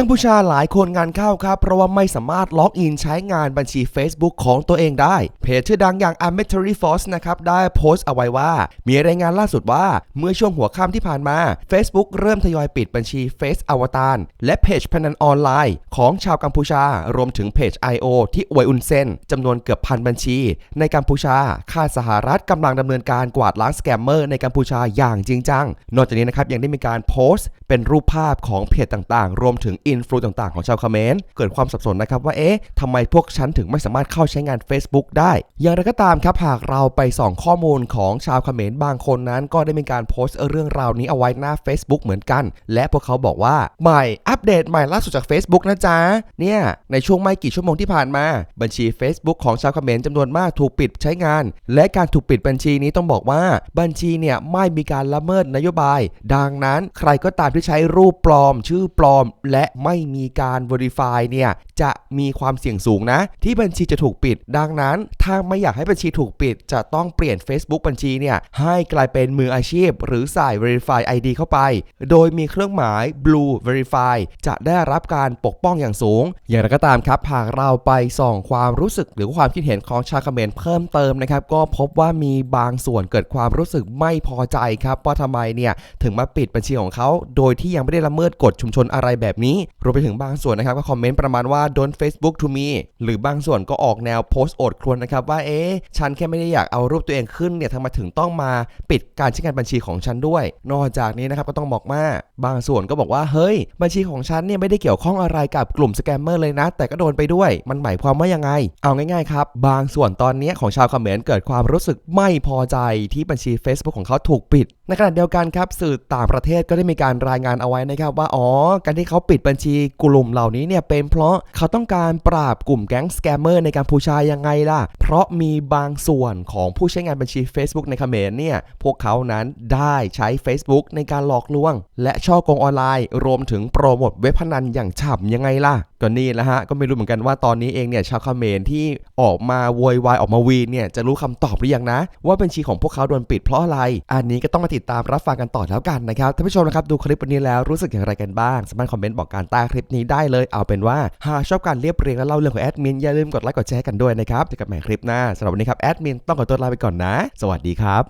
กัมพูชาหลายคนงานเข้าครับ เพราะว่าไม่สามารถล็อกอินใช้งานบัญชี Facebook ของตัวเองได้ เพจชื่อดังอย่าง a m e t o r y Force นะครับ ได้โพสต์เอาไว้ว่า มีรายงานล่าสุดว่า เมื่อช่วงหัวค่ำที่ผ่านมา Facebook เริ่มทยอยปิดบัญชี Face อวตารและเพจพนันออนไลน์ ของชาวกัมพูชา รวมถึงเพจ I.O. ที่อวยอุนเซนจำนวนเกือบพันบัญชี ในกัมพูชาค่าสหรัฐกำลังดำเนินการกวาดล้างสแกมเมอร์ในกัมพูชาอย่างจริงจัง นอกจากนี้นะครับยังได้มีการโพสต์ เป็นรูปภาพของเพจต่างๆ รวมถึงอินฟลูต่างๆ ของชาวเขมรเกิดความสับสนนะครับว่าเอ๊ะทำไมพวกฉันถึงไม่สามารถเข้าใช้งาน Facebook ได้ อย่างไรก็ตามครับหากเราไปส่องข้อมูลของชาวเขมรบางคนนั้น ก็ได้มีการโพสต์เรื่องราวนี้เอาไว้หน้า Facebook เหมือนกัน และพวกเขาบอกว่าใหม่อัปเดตใหม่ล่าสุดจาก Facebook นะจ๊ะเนี่ยในช่วงไม่กี่ชั่วโมงที่ผ่านมา บัญชี Facebook ของชาวเขมรจำนวนมากถูกปิดใช้งาน และการถูกปิดบัญชีนี้ต้องบอกว่า บัญชีเนี่ยไม่มีการละเมิดนโยบาย ดังนั้นใครก็ตามที่ใช้รูปปลอม ชื่อปลอม และไม่มีการ Verify เนี่ยจะมีความเสี่ยงสูงนะ ที่บัญชีจะถูกปิด ดังนั้น ถ้าไม่อยากให้บัญชีถูกปิด จะต้องเปลี่ยน Facebook บัญชีเนี่ยให้กลายเป็นมืออาชีพ หรือใส่ Verify ID เข้าไป โดยมีเครื่องหมาย Blue Verify จะได้รับการปกป้องอย่างสูง อย่างไรก็ตามครับหากเราไปส่องความรู้สึกหรือความคิดเห็นของชาวเขมรเพิ่มเติมนะครับก็พบว่ามีบางส่วนเกิดความรู้สึกไม่พอใจครับว่าทำไมเนี่ยถึงมาปิดบัญชีของเขา โดยที่ยังไม่ได้ละเมิดกฎชุมชนอะไรแบบนี้รวมไปถึงบางส่วนนะครับก็คอมเมนต์ประมาณว่า don't Facebook to me หรือบางส่วนก็ออกแนวโพสต์โอดครวญนะครับว่าเอ๊ะฉันแค่ไม่ได้อยากเอารูปตัวเองขึ้นเนี่ยทำไมถึงต้องมาปิดการใช้งานบัญชีของฉันด้วย นอกจากนี้นะครับก็ต้องบอกว่าบางส่วนก็บอกว่าเฮ้ย บัญชีของฉันเนี่ยไม่ได้เกี่ยวข้องอะไรกับกลุ่มสแกมเมอร์เลยนะ แต่ก็โดนไปด้วย มันหมายความว่ายังไง เอาง่ายๆครับ บางส่วนตอนนี้ของชาวคอมเขมรเกิดความรู้สึกไม่พอใจที่บัญชี Facebook ของเขาถูกปิด ในขณะเดียวกันครับสื่อต่างประเทศก็ได้มีการรายงานเอาไว้นะครับว่าอ๋อการที่เขาปิดบัญชีกลุ่มเหล่านี้เนี่ยเป็นเพราะเขาต้องการปราบกลุ่มแก๊งสแกมเมอร์ในกัมพูชายังไงล่ะ เพราะมีบางส่วนของผู้ใช้งานบัญชี Facebook ในเขมรเนี่ย พวกเขานั้นได้ใช้ Facebook ในการหลอกลวง และช่อกงออนไลน์ รวมถึงโปรโมทเว็บพนันอย่างฉ่ำยังไงล่ะก็นี่แหละฮะ ก็ไม่รู้เหมือนกันว่าตอนนี้เองเนี่ยชาวเขมรที่ออกมาโวยวายออกมาวีนเนี่ยจะรู้คำตอบหรือยังนะ ว่าบัญชีของพวกเขาโดนปิดเพราะอะไร อันนี้ก็ต้องมาติดตามรับฟังกันต่อแล้วกันนะครับท่านผู้ชมนะครับดูคลิปวันนี้แล้วรู้สึกอย่างไรกันบ้างสามารถคอมเมนต์บอกกานใต้คลิปนี้ได้เลย เอาเป็นว่าหากชอบการเรียบเรียงและเล่าเรื่องของแอดมินอย่าลืมกดไลค์กดแชร์กันด้วยนะครับเจอกันใหม่คลิปหน้าสำหรับวันนี้ครับแอดมินต้องขอตัวลาไปก่อนนะ สวัสดีครับ